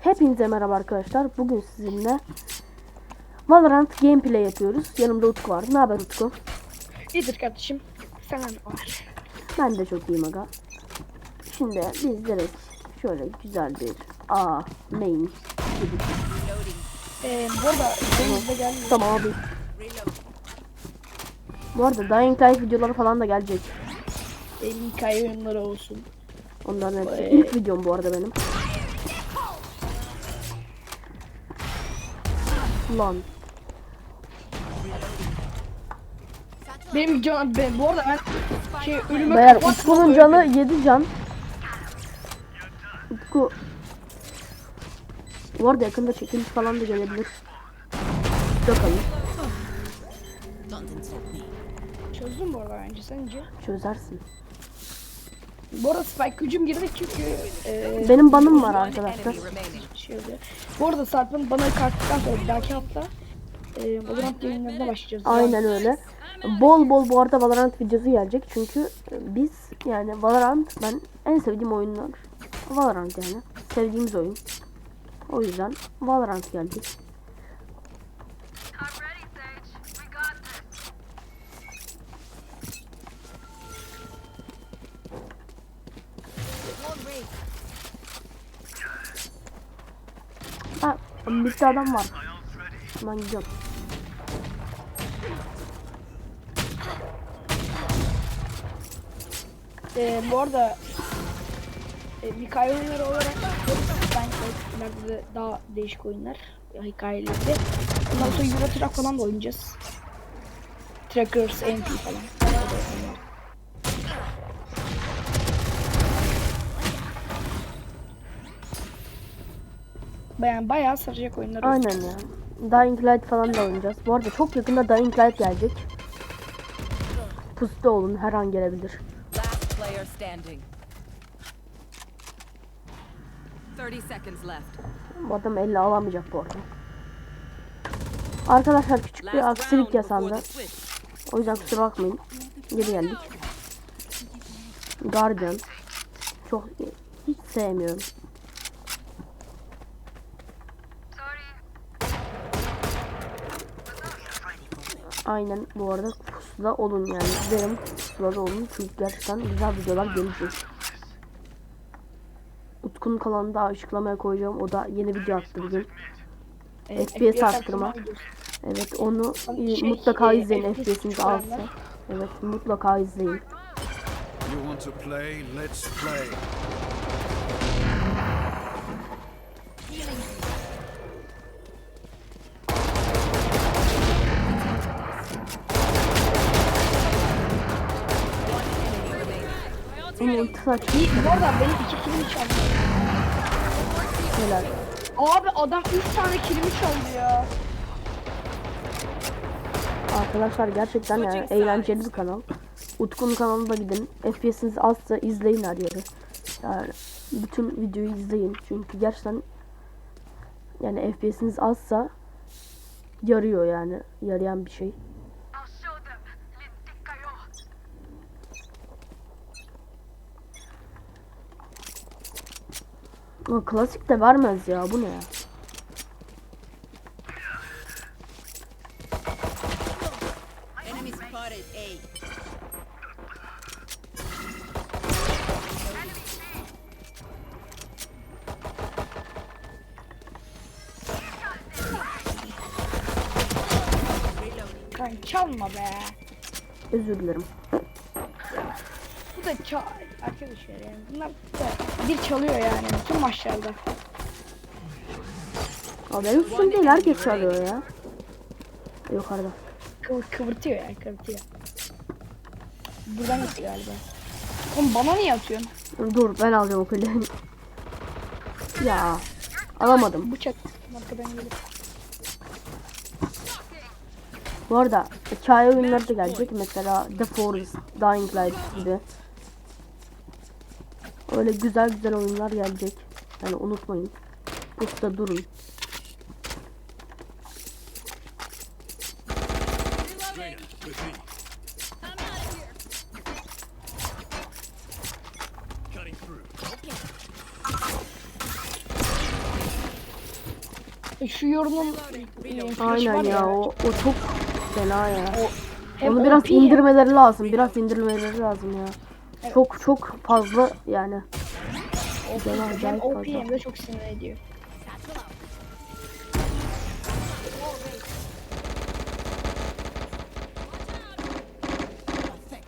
Hepinize merhaba arkadaşlar. Bugün sizinle Valorant gameplay yapıyoruz. Yanımda Utku var. Ne haber Utku? İyidir kardeşim. Ne var? Ben de çok iyiyim aga. Şimdi biz direkt şöyle güzel bir A main gibi. Ee, bu arada geldi. Tamam abi. Bu arada Dying Light videoları falan da gelecek. Elim hikaye oyunları olsun. Onların hepsi. Ee, İlk videom bu arada benim. Lan. Benim can, ben, bu arada ben şey ölüme Beyler Utku'nun canı 7 can. Utku. Bu arada yakında çekiliş falan da gelebilir. Bakalım. Çözdüm bu arada bence sence. Çözersin. Bu arada spike gücüm girdi çünkü e, Benim banım var arkadaşlar. şey oluyor. Bu arada Sarp'ın bana kalktıktan sonra bir dahaki hafta e, Valorant yayınlarına başlayacağız. Aynen öyle. Bol bol bu arada Valorant videosu gelecek çünkü e, biz yani Valorant ben en sevdiğim oyunlar Valorant yani. Sevdiğimiz oyun. O yüzden Valorant gelecek. Ha, bir adam var. Ben gidiyorum. E, bu arada e, hikaye oyunları olarak ben ileride de daha değişik oyunlar ya, hikayeleri. Ondan sonra Euro Truck falan da oynayacağız. Trackers, MP falan. Bayağı, bayağı saracak oyunlar. Aynen ya. Dying Light falan da oynayacağız. Bu arada çok yakında Dying Light gelecek. Pusta olun her an gelebilir. Last player standing. 30 seconds left. Bu adam elle alamayacak bu arada. Arkadaşlar küçük bir aksilik yaşandı. O yüzden kusura bakmayın. Geri geldik. Guardian. Çok hiç sevmiyorum. Aynen bu arada pusula olun yani. Derim pusulada olun çünkü gerçekten güzel videolar gelecek. Utku'nun kanalını da açıklamaya koyacağım. O da yeni video attı bugün. e, FPS arttırma. Evet onu Şey, mutlaka e, izleyin FPS FPS'inizi düşürenler. alsın. Evet mutlaka izleyin. You want to play? Let's play. Ama ulti saçma Bu arada benim iki kilimi çaldı. şeyler. Abi adam üç tane kilimi çaldı ya. Arkadaşlar gerçekten yani eğlenceli bir kanal. Utku'nun kanalına gidin. FPS'iniz azsa izleyin her yeri. Yani bütün videoyu izleyin. Çünkü gerçekten yani FPS'iniz azsa yarıyor yani. Yarayan bir şey. Ama klasik de vermez ya. Bu ne ya? Enemy spotted A. Kan çalma be. Özür dilerim. Da. Arkadaşlar yani bunlar da bir çalıyor yani bütün maçlarda. Abi benim suçum değil. Herkes çalıyor ya. Yukarıda. Kıvır, kıvırtıyor yani kıvırtıyor. Buradan gitti galiba. Oğlum bana niye atıyorsun? Dur ben alacağım o kuleyi. ya. Alamadım. Bıçak arkadan gelip. Bu arada hikaye oyunları da gelecek. Mesela The Forest, Dying Light gibi. Öyle güzel güzel oyunlar gelecek. Yani unutmayın. Usta durun. E, Şu var Aynen ya o, o çok fena ya. hem Onu biraz OP hem- indirmeleri lazım. Biraz indirmeleri lazım ya. Çok çok fazla yani. Fena Hem OP hem de çok sinir ediyor.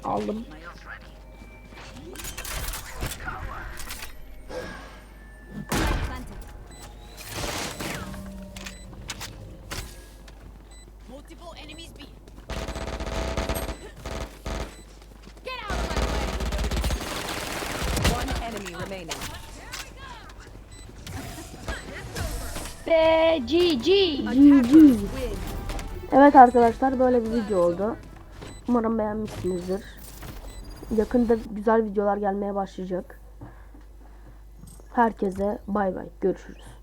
Aldım. GG. Evet arkadaşlar böyle bir video oldu. Umarım beğenmişsinizdir. Yakında güzel videolar gelmeye başlayacak. Herkese bay bay. Görüşürüz.